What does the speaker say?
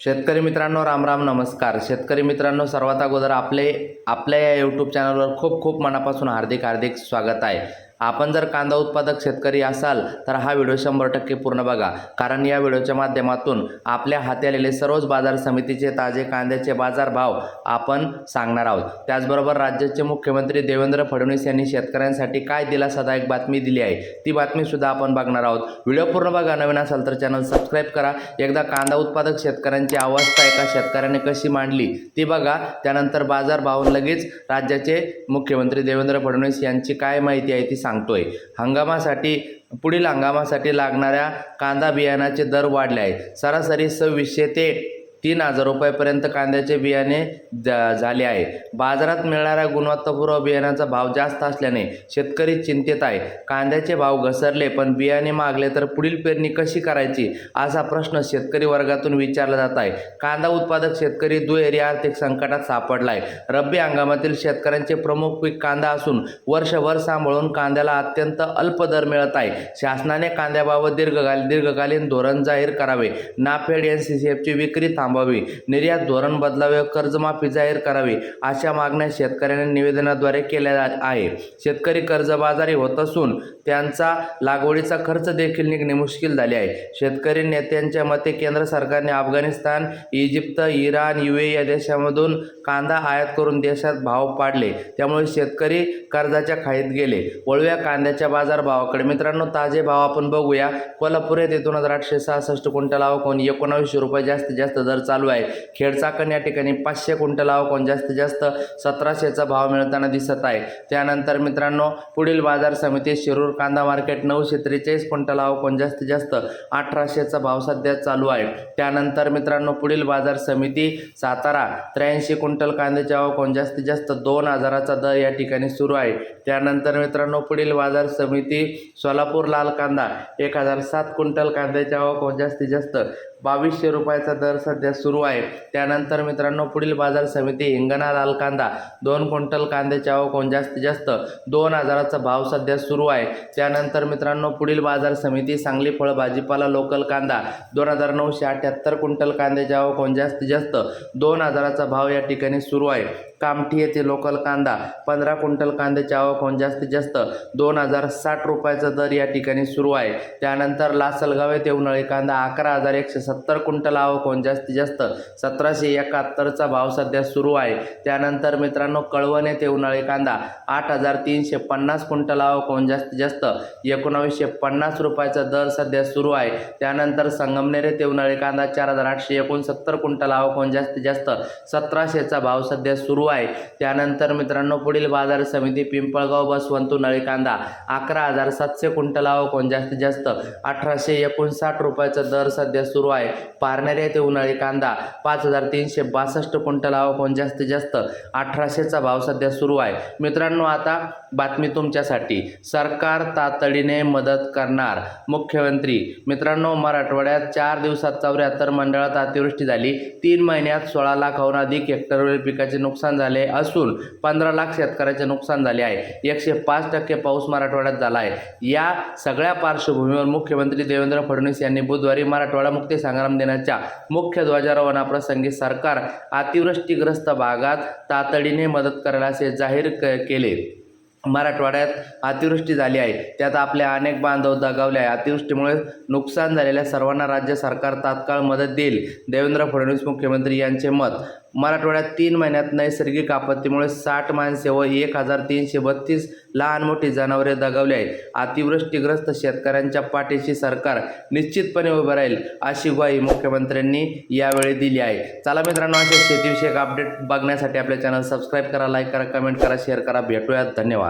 शेतकरी मित्रांनो राम राम नमस्कार. शेतकरी मित्रांनो सर्वात अगोदर आपले आपल्या या यूट्यूब चॅनलवर खूप खूप मनापासून हार्दिक हार्दिक स्वागत आहे. आपण जर कांदा उत्पादक शेतकरी असाल तर हा व्हिडिओ शंभर टक्के पूर्ण बघा. कारण या व्हिडिओच्या माध्यमातून आपल्या हाती आलेले सर्वच बाजार समितीचे ताजे कांद्याचे बाजारभाव आपण सांगणार आहोत. त्याचबरोबर राज्याचे मुख्यमंत्री देवेंद्र फडणवीस यांनी शेतकऱ्यांसाठी काय दिलासादायक बातमी दिली आहे ती बातमीसुद्धा आपण बघणार आहोत. व्हिडिओ पूर्ण बघा नवीन असाल तर चॅनल सबस्क्राईब करा. एकदा कांदा उत्पादक शेतकऱ्यांची अवस्था एका शेतकऱ्याने कशी मांडली ती बघा. त्यानंतर बाजारभाव लगेच राज्याचे मुख्यमंत्री देवेंद्र फडणवीस यांची काय माहिती आहे ती सांगतोय. हंगामासाठी पुढील हंगामासाठी लागणाऱ्या कांदा बियाणाचे दर वाढले आहेत. सरासरी सव्वीसशे ते तीन हजार रुपयापर्यंत कांद्याचे बियाणे जा- झाले आहे. बाजारात मिळणाऱ्या गुणवत्तापूर्व बियाण्याचा भाव जास्त असल्याने शेतकरी चिंतेत आहे. कांद्याचे भाव घसरले पण बियाणे मागले तर पुढील पेरणी कशी करायची असा प्रश्न शेतकरी वर्गातून विचारला जात आहे. कांदा उत्पादक शेतकरी दुहेरी आर्थिक संकटात सापडला आहे. रब्बी हंगामातील शेतकऱ्यांचे प्रमुख पीक कांदा असून वर्षभर सांभाळून कांद्याला अत्यंत अल्प दर मिळत आहे. शासनाने कांद्याबाबत दीर्घकालीन दीर्घकालीन धोरण जाहीर करावे. नाफेड एन सी सी एफची विक्री थांब थांबावी. निर्यात धोरण बदलावे कर्जमाफी जाहीर करावी अशा मागण्या शेतकऱ्यांनी निवेदनाद्वारे केल्या जा- आहे. शेतकरी कर्जबाजारी होत असून त्यांचा लागवडीचा खर्च देखील निघणे मुश्किल झाले आहे. शेतकरी नेत्यांच्या मते केंद्र सरकारने Afghanistan Egypt Iran UAE या देशामधून कांदा आयात करून देशात भाव पाडले. त्यामुळे शेतकरी कर्जाच्या खाईत गेले. वळव्या कांद्याच्या बाजारभावाकडे मित्रांनो ताजे भाव आपण बघूया. कोल्हापूर येथे दोन हजार आठशे सहासष्ट क्विंटल आवकोन एकोणावीसशे रुपये जास्तीत जास्त दर चालू आहे. खेडचाकण या ठिकाणी पाचशे क्विंटल आवकोन जास्तीत जास्त सतराशेचा भाव मिळताना दिसत आहे. त्यानंतर मित्रांनो पुढील बाजार समिती शिरूर कांदा मार्केट नऊशे त्रेचाळीस क्विंटल आवकोन जास्तीत जास्त अठराशेचा भाव सध्या चालू आहे. त्यानंतर मित्रांनो पुढील बाजार समिती सातारा त्र्याऐंशी क्विंटल कांद्याचे आवकोन जास्तीत जास्त दोन हजाराचा दर या ठिकाणी सुरू आहे. त्यानंतर मित्रांनो पुढील बाजार समिती सोलापूर लाल कांदा एक हजार सात क्विंटल कांद्याचे आवक जास्तीत जास्त बावीसशे रुपयाचा दर सध्या सुरू आहे. त्यानंतर मित्रांनो पुढील बाजार समिती हिंगणा लाल कांदा दोन क्विंटल कांद्याच्या आवक जास्तीत जास्त? दोन हजाराचा भाव सध्या सुरू आहे. त्यानंतर मित्रांनो पुढील बाजार समिती सांगली फळ भाजीपाला लोकल कांदा दोन हजार नऊशे अठ्ठ्याहत्तर क्विंटल कांद्याच्या आवक जास्तीत जास्त? दोन हजाराचा भाव या ठिकाणी सुरू आहे. कामठी येथे लोकल कांदा पंधरा क्विंटल कांद्याची आवक होऊन जास्तीत जास्त दोन हजार साठ रुपयाचा दर या ठिकाणी सुरू आहे. त्यानंतर लासलगाव येथे उन्हाळी कांदा अकरा हजार एकशे सत्तर क्विंटल आवक होऊन जास्तीत जास्त सतराशे एकाहत्तरचा भाव सध्या सुरू आहे. त्यानंतर मित्रांनो कळवण येथे उन्हाळी कांदा आठ हजार तीनशे पन्नास क्विंटल आवक होऊन जास्तीत जास्त एकोणावीसशे पन्नास रुपयाचा दर सध्या सुरू आहे. त्यानंतर संगमनेर येथे उन्हाळी कांदा चार हजार आठशे एकोणसत्तर क्विंटल आवक होऊन जास्तीत जास्त सतराशेचा भाव सध्या सुरू आहे. त्यानंतर मित्रांनो पुढील बाजार समिती पिंपळगाव बसवंत उन्हाळी कांदा अकरा हजार सातशे क्विंटल आवक जास्तीत जास्त? अठराशे एकोणसाठ रुपयाचा दर सध्या सुरू आहे. पारनेर येथे उन्हाळी कांदा पाच हजार तीनशे बासष्ट क्विंटल कोण जास्तीत जास्त? अठराशेचा भाव सध्या सुरू आहे. मित्रांनो आता बातमी तुमच्यासाठी. सरकार तातडीने मदत करणार. मुख्यमंत्री मित्रांनो मराठवाड्यात चार दिवसात चौऱ्याहत्तर मंडळात अतिवृष्टी झाली. तीन महिन्यात सोळा लाखाहून अधिक हेक्टरवरील पिकाचे नुकसान झाले असून पंधरा लाख शेतकऱ्याचे नुकसान झाले आहे. एकशे पाच टक्के पाऊस मराठवाड्यात झाला आहे. या सगळ्या पार्श्वभूमीवर मुख्यमंत्री देवेंद्र फडणवीस यांनी बुधवारी मराठवाडा मुक्ती संग्राम दिनाच्या मुख्य ध्वजारोहणाप्रसंगी सरकार अतिवृष्टीग्रस्त भागात तातडीने मदत करायला असे जाहीर क केले. मराठवाड्यात अतिवृष्टी झाली आहे. त्यात आपल्या अनेक बांधव दगावले आहे अतिवृष्टीमुळे नुकसान झालेल्या सर्वांना राज्य सरकार तात्काळ मदत देईल. देवेंद्र फडणवीस मुख्यमंत्री यांचे मत मराठवाड्यात तीन महिन्यात नैसर्गिक आपत्तीमुळे साठ माणसे व एक हजार तीनशे बत्तीस लहान मोठी जनावरे दगावली आहेत. अतिवृष्टीग्रस्त शेतकऱ्यांच्या पाठीशी सरकार निश्चितपणे उभं राहील अशी ग्वाही मुख्यमंत्र्यांनी यावेळी दिली आहे. चला मित्रांनो असे शेतीविषयक अपडेट बघण्यासाठी आपल्या चॅनल सबस्क्राईब करा लाईक करा कमेंट करा शेअर करा. भेटूयात. धन्यवाद.